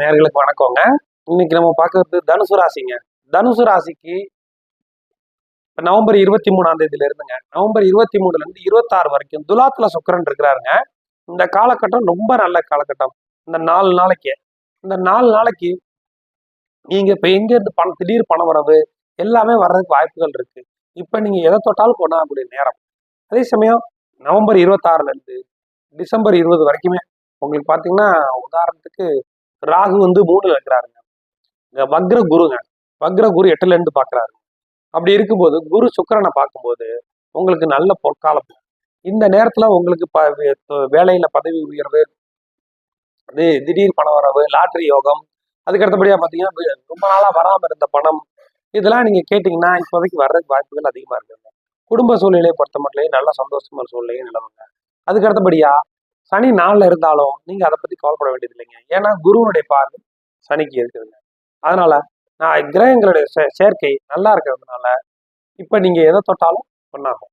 நேர்களுக்கு வணக்கங்க. இன்னைக்கு நம்ம பார்க்கறது தனுசு ராசிங்க. தனுசு ராசிக்கு நவம்பர் இருபத்தி மூணாம் தேதியில இருந்துங்க நவம்பர் இருபத்தி மூணுல இருந்து இருபத்தாறு வரைக்கும் துலாத்துல சுக்கரன் இருக்கிறாருங்க. இந்த காலகட்டம் ரொம்ப நல்ல காலகட்டம். இந்த நாலு நாளைக்கு. இந்த நாலு நாளைக்கு நீங்க இப்ப எங்க இருந்து பணம் திடீர் பண வரவு எல்லாமே வர்றதுக்கு வாய்ப்புகள் இருக்கு. இப்ப நீங்க எதை தொட்டாலும் கொண்டாடக்கூடிய நேரம். அதே சமயம் நவம்பர் இருபத்தாறுல இருந்து டிசம்பர் இருபது வரைக்குமே உங்களுக்கு பாத்தீங்கன்னா உதாரணத்துக்கு ராகு வந்து மூணுல இருக்கிறாருங்க. வக்ர குருங்க. வக்ர குரு எட்டுல இருந்து பாக்குறாரு. அப்படி இருக்கும்போது குரு சுக்கரனை பார்க்கும்போது உங்களுக்கு நல்ல பொற்காலம். இந்த நேரத்துல உங்களுக்கு ப வேலையில பதவி உயர்வு அது திடீர் பண வரவு லாட்ரி யோகம் அதுக்கடுத்தபடியா பாத்தீங்கன்னா ரொம்ப நாளா வராம இருந்த பணம் இதெல்லாம் நீங்க கேட்டீங்கன்னா இப்போதைக்கு வர்றதுக்கு வாய்ப்புகள் அதிகமா இருக்குங்க. குடும்ப சூழ்நிலையை பொறுத்த மட்டும் நல்ல சந்தோஷமான சூழ்நிலையும் நிலவுங்க. அதுக்கடுத்தபடியா சனி நாளில் இருந்தாலும் நீங்கள் அதை பற்றி கவலைப்பட வேண்டியது இல்லைங்க. ஏன்னா குருவனுடைய பார்வை சனிக்கு இருக்குதுங்க. அதனால நான் கிரகங்களுடைய சே- சேர்க்கை நல்லா இருக்கிறதுனால இப்போ நீங்கள் எதை தொட்டாலும் ஒன்றாகும்